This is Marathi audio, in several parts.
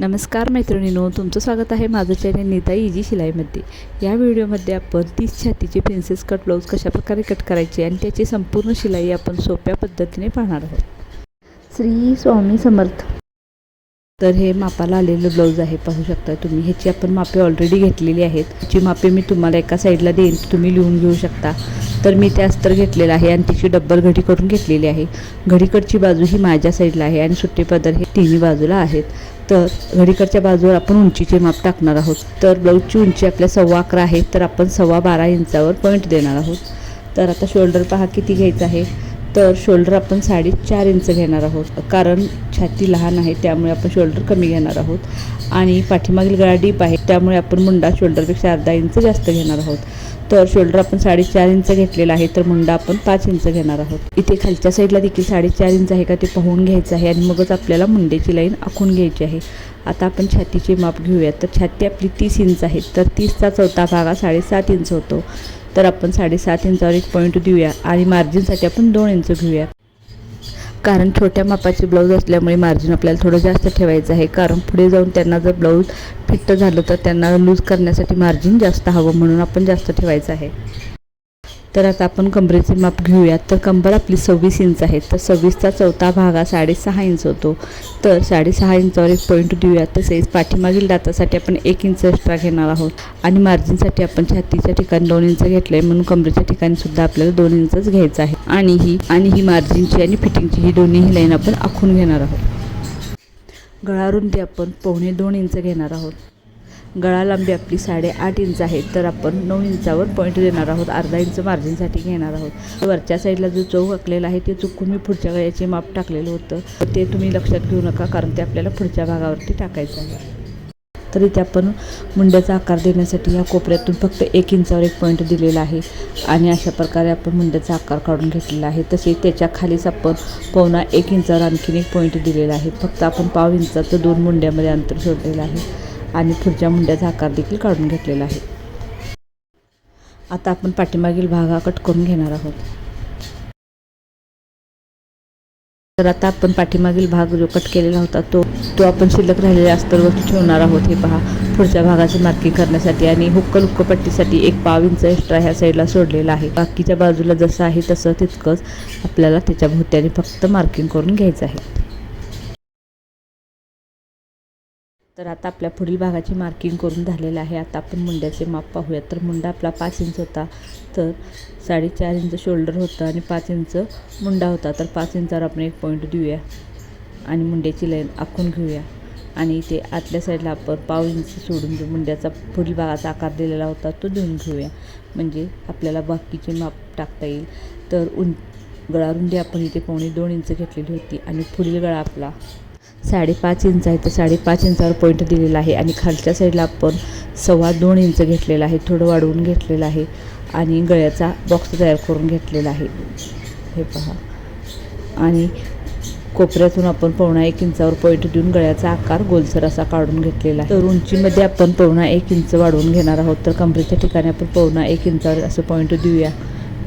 नमस्कार मैत्रिणीनो तुमचं स्वागत आहे माझं चॅनल नीता इजी शिलाईमध्ये. या व्हिडिओमध्ये आपण तीस छातीचे प्रिन्सेस कट ब्लाऊज कशाप्रकारे कट करायचे आणि त्याची संपूर्ण शिलाई आपण सोप्या पद्धतीने पाहणार आहोत. श्री स्वामी समर्थ. तर हे मापाला आलेलं ब्लाऊज आहे पाहू शकता तुम्ही. ह्याची आपण मापे ऑलरेडी घेतलेली आहेत. जी मापे मी तुम्हाला एका साईडला देईन तुम्ही लिहून घेऊ शकता. तर मी ते अस्तर घेतलेलं आहे आणि तिची डब्बल घडी करून घेतलेली आहे. घडीकडची बाजू ही माझ्या साईडला आहे आणि सुट्टे पदर हे तिन्ही बाजूला आहेत. तर घडीकडच्या बाजूवर आपण उंचीचे माप टाकणार आहोत. तर ब्लाऊजची उंची आपल्या सव्वा अकरा आहे तर आपण सव्वा बारा इंचावर पॉईंट देणार आहोत. तर आता शोल्डर पहा किती घ्यायचं आहे. तर शोल्डर आपण साडेचार इंच घेणार आहोत. कारण छाती लहान आहे त्यामुळे आपण शोल्डर कमी घेणार आहोत. आणि पाठीमागील गळा डीप आहे त्यामुळे आपण मुंडा शोल्डरपेक्षा अर्धा इंच जास्त घेणार आहोत. तर शोल्डर आपण साडेचार इंच घेतलेला आहे तर मुंडा आपण पाच इंच घेणार आहोत. इथे खालच्या साईडला देखील साडेचार इंच आहे का ते पाहून घ्यायचं आहे आणि मगच आपल्याला मुंड्याची लाईन आखून घ्यायची आहे. आता आपण छातीचे माप घेऊयात. तर छाती आपली तीस इंच आहे तर तीसचा चौथा भाग हा साडेसात इंच होतो. तर आपण साडेसात इंचावर एक पॉईंट देऊया आणि मार्जिनसाठी आपण दोन इंच घेऊया. कारण छोट्या मापाचे ब्लाऊज असल्यामुळे मार्जिन आपल्याला थोडं जास्त ठेवायचं आहे. कारण पुढे जाऊन त्यांना जर ब्लाऊज फिट्ट झालं तर त्यांना लूज करण्यासाठी मार्जिन जास्त हवं म्हणून आपण जास्त ठेवायचं आहे. तर आता आपण कंबरेचे माप घेऊयात. तर कंबर आपली सव्वीस इंच आहे. तर सव्वीसचा चौथा भाग हा साडेसहा इंच होतो. तर साडेसहा इंचावर एक पॉईंट देऊयात. तसेच पाठीमागील दातासाठी आपण एक इंच एक्स्ट्रा घेणार आहोत. आणि मार्जिनसाठी आपण छातीच्या ठिकाणी दोन इंच घेतलं आहे म्हणून कंबरेच्या ठिकाणी सुद्धा आपल्याला दोन इंचच घ्यायचं आहे. आणि ही आणि ही मार्जिनची आणि फिटिंगची ही दोन्हीही लाईन आपण आखून घेणार आहोत. गळारुंदी आपण पावणे दोन इंच घेणार आहोत. गळा लांबी आपली साडेआठ इंच आहे. तर आपण नऊ इंचावर पॉईंट देणार आहोत. अर्धा इंच मार्जिनसाठी घेणार आहोत. वरच्या साईडला जो चौक आखलेला आहे ते चुकून मी पुढच्या गळ्याचे माप टाकलेलं होतं. ते तुम्ही लक्षात घेऊ नका कारण ते आपल्याला पुढच्या भागावरती टाकायचं आहे. तर इथे आपण मुंड्याचा आकार देण्यासाठी या कोपऱ्यातून फक्त एक इंचावर एक पॉईंट दिलेला आहे. आणि अशा प्रकारे आपण मुंड्याचा आकार काढून घेतलेला आहे. तसेच त्याच्या खालीच आपण पावणा एक इंचावर आणखीन एक पॉईंट दिलेला आहे. फक्त आपण पाव इंचाचं दोन मुंड्यामध्ये अंतर सोडलेलं आहे. आणि पुढच्या मुंड्याचा आकार देखील काढून घेतलेला आहे. आता आपण पाठीमागील भाग हा कट करून घेणार आहोत. तर आता आपण पाठीमागील भाग जो कट केलेला होता तो तो आपण शिल्लक राहिलेल्या अस्तरवरती ठेवणार आहोत. हे पहा पुढच्या भागाची मार्किंग करण्यासाठी आणि हुक्क लुक्क पट्टीसाठी एक पाव इंच एक्स्ट्रा ह्या साईडला सोडलेला आहे. बाकीच्या बाजूला जसं आहे तसं तितकंच आपल्याला त्याच्या भोवत्याने फक्त मार्किंग करून घ्यायचं आहे. तर आता आपल्या पुढील भागाची मार्किंग करून झालेलं आहे. आता आपण मुंड्याचे माप पाहूया. तर मुंडा आपला पाच इंच होता. तर साडेचार इंच शोल्डर होतं आणि पाच इंच मुंडा होता. तर पाच इंचावर आपण एक पॉईंट देऊया आणि मुंड्याची लाईन आखून घेऊया. आणि इथे आतल्या साईडला आपण पाव इंच सोडून जो मुंड्याचा पुढील भागाचा आकार दिलेला होता तो देऊन घेऊया. म्हणजे आपल्याला बाकीचे माप टाकता येईल. तर उं गळारुंदी आपण इथे पावणे दोन इंच घेतलेली होती आणि पुढील गळा आपला साडेपाच इंच आहे. तर साडेपाच इंचावर पॉईंट दिलेला आहे. आणि खालच्या साईडला आपण सव्वा दोन इंच घेतलेला आहे. थोडं वाढवून घेतलेलं आहे. आणि गळ्याचा बॉक्स तयार करून घेतलेला आहे. हे पहा. आणि कोपऱ्यातून आपण पवणा एक इंचावर पॉईंट देऊन गळ्याचा आकार गोलसर असा काढून घेतलेला आहे. तर उंचीमध्ये आपण पवणा एक इंच वाढवून घेणार आहोत. तर कमरेच्या ठिकाणी आपण पवणा एक इंचावर असं पॉईंट देऊया.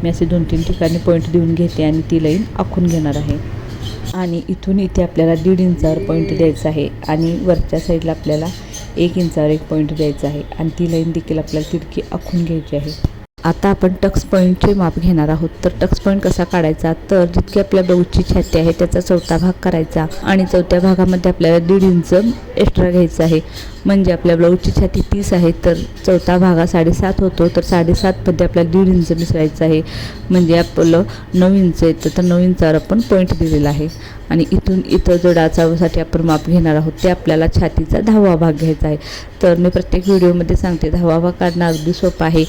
मी असे दोन तीन ठिकाणी पॉईंट देऊन घेते आणि ती लाईन आखून घेणार आहे. आणि इथून इथे आपल्याला दीड इंचावर पॉईंट द्यायचा आहे. आणि वरच्या साईडला आपल्याला एक इंचावर एक पॉईंट द्यायचा आहे. आणि ती लाईन देखील आपल्याला तिरकी आखून घ्यायची आहे. आता आपण टक्स पॉईंटचे माप घेणार आहोत. तर टक्स पॉईंट कसा काढायचा? तर जितकी आपल्या ब्लाऊजची छाती आहे त्याचा चौथा भाग करायचा. आणि चौथ्या भागामध्ये आपल्याला दीड इंच एक्स्ट्रा घ्यायचं आहे. म्हणजे आपल्या ब्लाऊजची छाती तीस आहे तर चौथा भागा साडेसात होतो तर साडेसातमध्ये आपल्याला दीड इंच मिसळायचं आहे. म्हणजे आपलं नऊ इंच येतं तर नऊ इंचावर आपण पॉईंट दिलेला आहे. आणि इथून इथं जो डाचावसाठी आपण माप घेणार आहोत ते आपल्याला छातीचा दहावा भाग घ्यायचा आहे. तर मी प्रत्येक व्हिडिओमध्ये सांगते दहावा भाग काढणं अगदी सोपं आहे.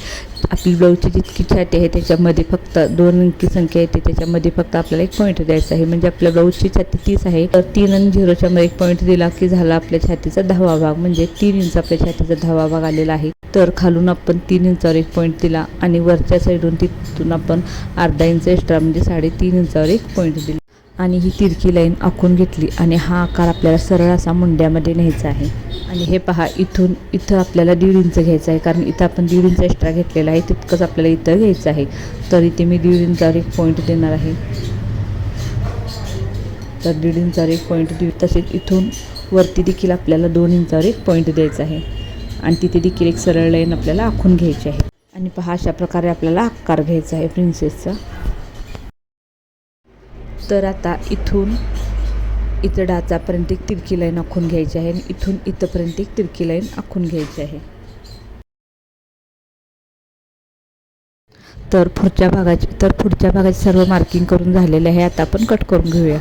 आपली ब्लाऊजची जितकी छाती आहे त्याच्यामध्ये फक्त दोन अंकी संख्या येते त्याच्यामध्ये फक्त आपल्याला एक पॉईंट द्यायचा आहे. म्हणजे आपल्या ब्लाऊजची छाती तीस आहे तर तीन आणि झिरोच्या मध्ये एक पॉईंट दिला की झाला आपल्या छातीचा दहावा भाग. म्हणजे तीन इंच आपल्या छातीचा भाग आलेला आहे. तर खालून आपण तीन इंचावर एक पॉईंट दिला आणि वरच्या साईडून तिथून आपण अर्धा इंच एक्स्ट्रा म्हणजे साडेतीन इंचावर एक पॉईंट दिला. आणि ही तिरकी लाईन आखून घेतली आणि हा आकार आपल्याला सरळ असा मुंड्यामध्ये न्यायचा आहे. आणि हे पहा इथून इथं आपल्याला दीड इंच घ्यायचं आहे कारण इथं आपण दीड इंच एक्स्ट्रा घेतलेला आहे तितकंच आपल्याला इथं घ्यायचं आहे. तर इथे मी दीड इंचावर एक पॉईंट देणार आहे. तर दीड इंचावर एक पॉईंट देऊ. तसेच इथून वरती देखील आपल्याला दोन इंचावर एक पॉईंट द्यायचा आहे. आणि तिथे देखील एक सरळ लाईन आपल्याला आखून घ्यायची आहे. आणि पहा अशा प्रकारे आपल्याला आकार घ्यायचा आहे प्रिन्सेसचा तर आता इथून इथं डाचापर्यंत एक तिरकी लाईन आखून घ्यायची आहे आणि इथून इथंपर्यंत एक तिरकी लाईन आखून घ्यायची आहे. तर पुढच्या भागाची तर पुढच्या भागाची सर्व मार्किंग करून झालेले आहे. आता आपण कट करून घेऊया.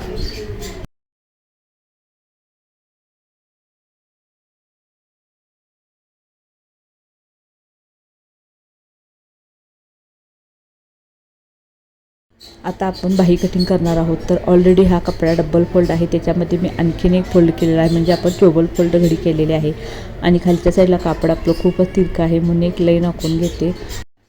आता आपण बाही कटिंग करणार आहोत. तर ऑलरेडी हा कपडा डबल फोल्ड आहे. त्याच्यामध्ये मी आणखीन एक फोल्ड केलेला आहे. म्हणजे आपण चोबल फोल्ड घडी केलेले आहे. आणि खालच्या साईडला कापड आपलं खूपच तिरकं आहे. म्हणून एक लाईन आखून घेते.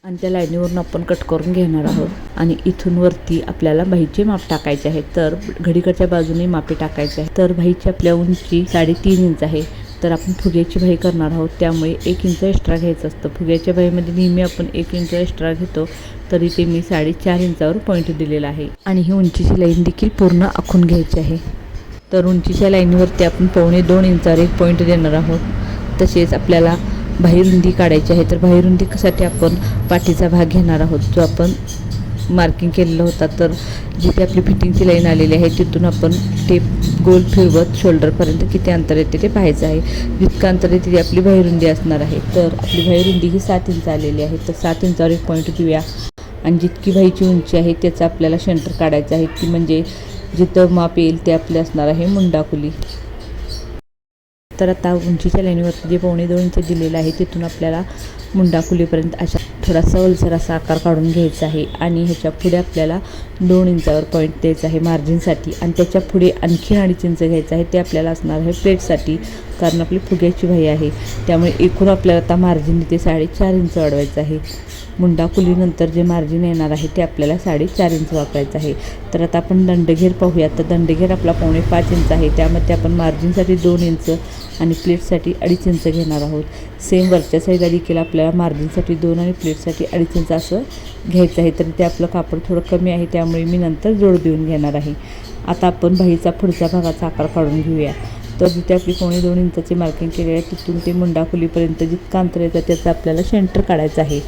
आणि त्या लाईनीवरून आपण कट करून घेणार आहोत. आणि इथून वरती आपल्याला भाईचे माप टाकायचे आहे तर घडीकडच्या बाजूने मापे टाकायचे आहे तर भाईची आपल्या उंची साडेतीन इंच आहे. तर आपण फुग्याची भाई करणार आहोत. त्यामुळे एक इंच एक्स्ट्रा घ्यायचं असतं. फुग्याच्या भाईमध्ये नेहमी आपण एक इंच एक्स्ट्रा घेतो तरी ते मी साडेचार इंचावर पॉईंट दिलेला आहे. आणि ही उंचीची लाईन देखील पूर्ण आखून घ्यायची आहे. तर उंचीच्या लाईनवरती आपण पावणे दोन इंचावर एक पॉईंट देणार आहोत. तसेच आपल्याला बाहेरुंदी काढायची आहे तर बाहेरुंदीसाठी आपण पाठीचा भाग घेणार आहोत जो आपण मार्किंग केलेला होता. तर जिथे आपली फिटिंगची लाईन आलेली आहे तिथून आपण टेप गोल फिरवत शोल्डरपर्यंत किती अंतर येते ते पाहायचं आहे. जितकं अंतर येते ती आपली बाहेरुंदी असणार आहे. तर आपली बाहेरुंदी ही सात इंच आलेली आहे. तर सात इंचावर एक पॉईंट देऊया आणि जितकी बाईची उंची आहे त्याचं आपल्याला सेंटर काढायचं आहे. ती म्हणजे जिथं माप येईल ते आपले असणार आहे मुंडाकुली तर आता उंचीच्या लाईनीवरती जे पावणे दोन इंच दिलेलं आहे तिथून आपल्याला मुंडाकुलीपर्यंत अशा थोडासा ओलसर असा आकार काढून घ्यायचा आहे आणि ह्याच्या पुढे आपल्याला दोन इंचावर पॉईंट द्यायचा आहे मार्जिनसाठी आणि त्याच्या पुढे आणखी अडीच इंच घ्यायचं आहे ते आपल्याला असणार आहे प्लेटसाठी कारण आपली फुग्याची भाई आहे. त्यामुळे एकूण आपल्याला आता मार्जिन इथे साडेचार इंच वाढवायचं आहे. मुंडाकुलीनंतर जे मार्जिन येणार आहे ते आपल्याला साडेचार इंच वापरायचं आहे. तर आता आपण दंडघेर पाहूया तर दंडघेर आपला पावणे पाच इंच आहे. त्यामध्ये आपण मार्जिनसाठी दोन इंच आणि प्लेटसाठी अडीच इंच घेणार आहोत. सेम वरच्या साईडला देखील आपल्याला मार्जिनसाठी दोन आणि प्लेटसाठी अडीच इंच असं घ्यायचं आहे. तर ते आपलं कापड थोडं कमी आहे. त्यामुळे मी नंतर जोड देऊन घेणार आहे. आता आपण बाहीचा पुढच्या भागाचा आकार काढून घेऊया. तर जिथे आपली कोणी दोन इंचाची मार्किंग केली आहे तिथून ते मुंडाखुलीपर्यंत जितकं अंतर येतं त्याचं आपल्याला सेंटर काढायचं आहे.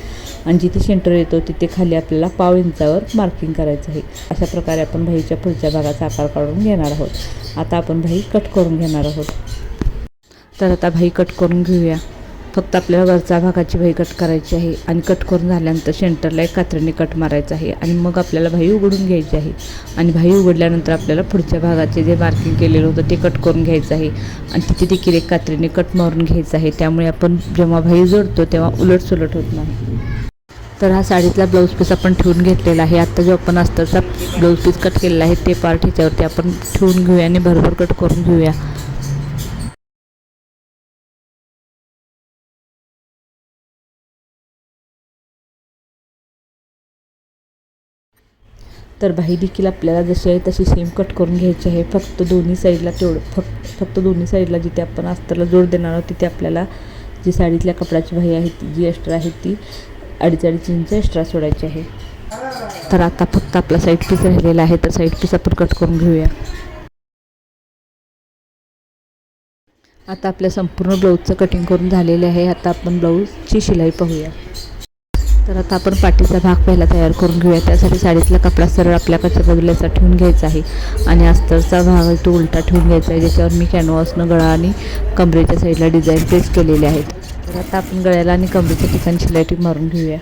आणि जिथे सेंटर येतो तिथे खाली आपल्याला पाव इंचावर मार्किंग करायचं आहे. अशा प्रकारे आपण भाईच्या पुढच्या भागाचा आकार काढून घेणार आहोत. आता आपण भाई कट करून घेणार आहोत. तर आता भाई कट करून घेऊया. फक्त आपल्याला वरच्या भागाची भाई कट करायची आहे आणि कट करून झाल्यानंतर सेंटरला एक कात्रीने कट मारायचं आहे आणि मग आपल्याला भाई उघडून घ्यायची आहे. आणि भाई उघडल्यानंतर आपल्याला पुढच्या भागाचे जे मार्किंग केलेलं होतं ते कट करून घ्यायचं आहे. आणि तिथे देखील एक कात्रीने कट मारून घ्यायचं आहे. त्यामुळे आपण जेव्हा भाई जोडतो तेव्हा उलट सुलट होत नाही. तर हा साडीतला ब्लाऊज पीस आपण ठेवून घेतलेला आहे. आत्ता जो आपण अस्तरचा ब्लाऊज पीस कट केलेला आहे ते पार्ट ह्याच्यावरती आपण ठेवून घेऊया आणि भरभर कट करून घेऊया. तर बाही देखील आपल्याला जशी आहे तशी सेम कट करून घ्यायची आहे. फक्त दोन्ही साईडला तेवढं फक्त फक्त दोन्ही साईडला जिथे आपण अस्तरला जोड देणार आहोत तिथे आपल्याला जी साडीतल्या कपड्याची बाही आहे ती जी एक्स्ट्रा आहे ती अडीच अडीच इंच एक्स्ट्रा सोडायची आहे. तर आता फक्त आपला साईड पीस राहिलेला आहे तर साईड पीस आपण कट करून घेऊया. आता आपल्या संपूर्ण ब्लाऊजचं कटिंग करून झालेले आहे. आता आपण ब्लाऊजची शिलाई पाहूया. तर आता आपण पाठीचा भाग पहिला तयार करून घेऊया. त्यासाठी साडीतला कपडा सरळ आपल्याकडच्या बाजूला असा ठेवून घ्यायचा आहे. आणि अस्तरचा भाग आहे तो उलटा ठेवून घ्यायचा आहे ज्याच्यावर मी कॅनव्हासनं गळा आणि कमरेच्या साईडला डिझाईन प्लेस केलेले आहेत. तर आता आपण गळ्याला आणि कमरेच्या ठिकाणी शिलाटी मारून घेऊया.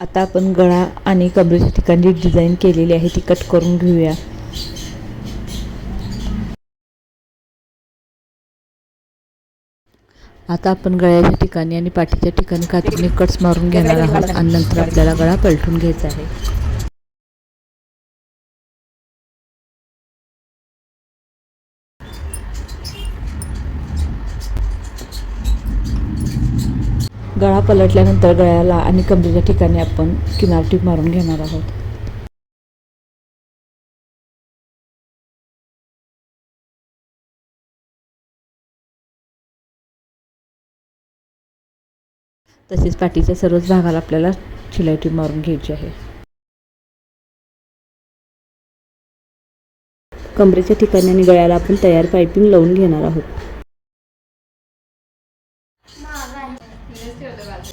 आता आपण गळा आणि कमरेच्या ठिकाणी जी डिझाईन केलेली आहे ती कट करून घेऊया. आता आपण गळ्याच्या ठिकाणी आणि पाठीच्या ठिकाणी कात्रीने कट्स मारून घेणार आहोत आणि नंतर आपल्याला गळा पलटून घ्यायचा आहे. गळा पलटल्यानंतर गळ्याला आणि कमरेच्या ठिकाणी आपण किनारटीप मारून घेणार आहोत. तसेच पाठीच्या सर्वच भागाला आपल्याला शिलाई टीप मारून घ्यायची आहे. कमरेच्या ठिकाणी आणि गळ्याला आपण तयार पायपिंग लावून घेणार आहोत.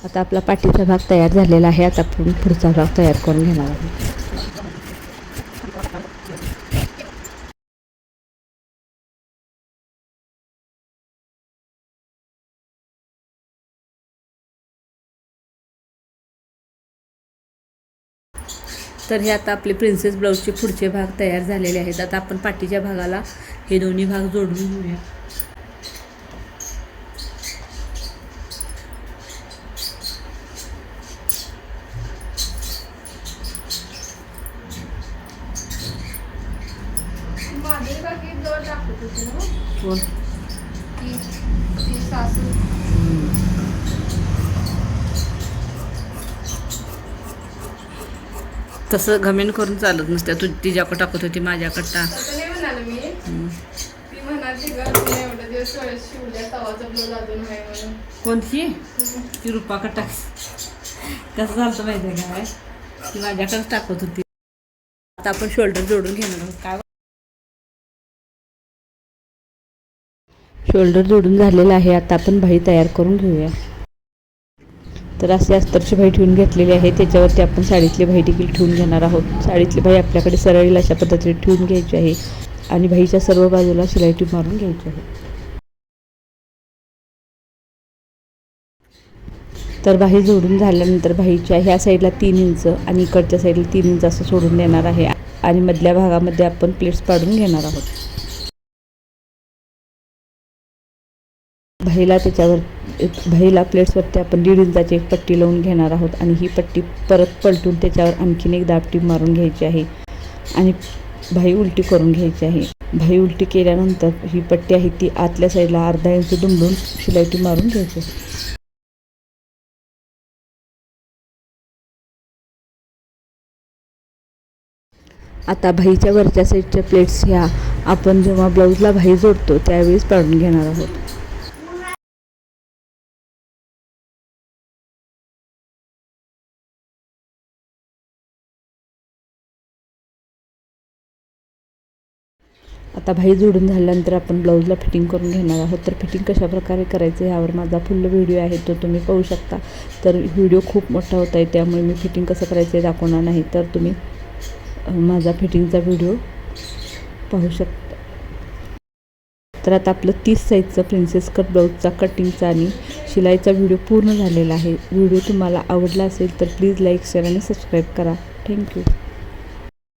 आता आपला पाठीचा भाग तयार झालेला आहे. आता आपण पुढचा भाग तयार करून घेणार आहोत. तर हे आता आपले प्रिन्सेस ब्लाऊजचे पुढचे भाग तयार झालेले आहेत. आता आपण पाठीच्या भागाला हे दोन्ही भाग जोडून घेऊया माधुरी काकी जवळ दाखवत होती ना कोण ती ती सासू तसं घमेन करून चालत नसत्या. तू तिच्याकडं टाकत होती माझ्याकडं टाक. कोणती? ती रुपाकडं टाक. कसं झालं माहिती आहे काय ती माझ्याकडेच टाकत होती. आता आपण शोल्डर जोडून घेणार आहोत. काय? शोल्डर जोडून झालेलं आहे. आता आपण भाई तयार करून घेऊया. तर असे अस्तरची भाई ठेवून घेतलेली आहे. त्याच्यावरती आपण साडीतली भाई देखील ठेवून घेणार आहोत. साडीतली भाई आपल्याकडे सरळीला अशा पद्धतीने ठेवून घ्यायची आहे आणि भाईच्या सर्व बाजूला शिलाई ट्यूब मारून घ्यायची आहे. तर बाही जोडून झाल्यानंतर बाहीच्या ह्या साईडला तीन इंच आणि इकडच्या साईडला तीन इंच असं सोडून देणार आहे. आणि मधल्या भागामध्ये आपण प्लेट्स पाडून घेणार आहोत. भाईला त्याच्यावर भाईला प्लेट्सवरती आपण दीड इंचाची एक पट्टी लावून घेणार आहोत आणि ही पट्टी परत पलटून त्याच्यावर आणखीन एक दाबटी मारून घ्यायची आहे आणि भाई उलटी करून घ्यायची आहे. भाई उलटी केल्यानंतर ही पट्टी आहे ती आतल्या साईडला अर्धा इंच दुमडून शिलाईटी मारून घ्यायची. आता भाईच्या वरच्या साईडच्या प्लेट्स ह्या आपण जेव्हा ब्लाऊजला भाई जोडतो त्यावेळेस पाडून घेणार आहोत. आता भाई जोडून झाल्यानंतर आपण ब्लाऊजला फिटिंग करून घेणार आहोत. तर फिटिंग कशा प्रकारे करायचं यावर माझा फुल व्हिडिओ आहे तो तुम्ही पाहू शकता. तर व्हिडिओ खूप मोठा होत आहे त्यामुळे मी फिटिंग कसं करायचं हे दाखवणार नाही. तर तुम्ही माझा फिटिंगचा व्हिडिओ पाहू शकता. तर आता आपलं तीस साईजचं प्रिन्सेस कट ब्लाऊजचा कटिंगचा आणि शिलाईचा व्हिडिओ पूर्ण झालेला आहे. व्हिडिओ तुम्हाला आवडला असेल तर प्लीज लाईक शेअर आणि सबस्क्राईब करा. Thank you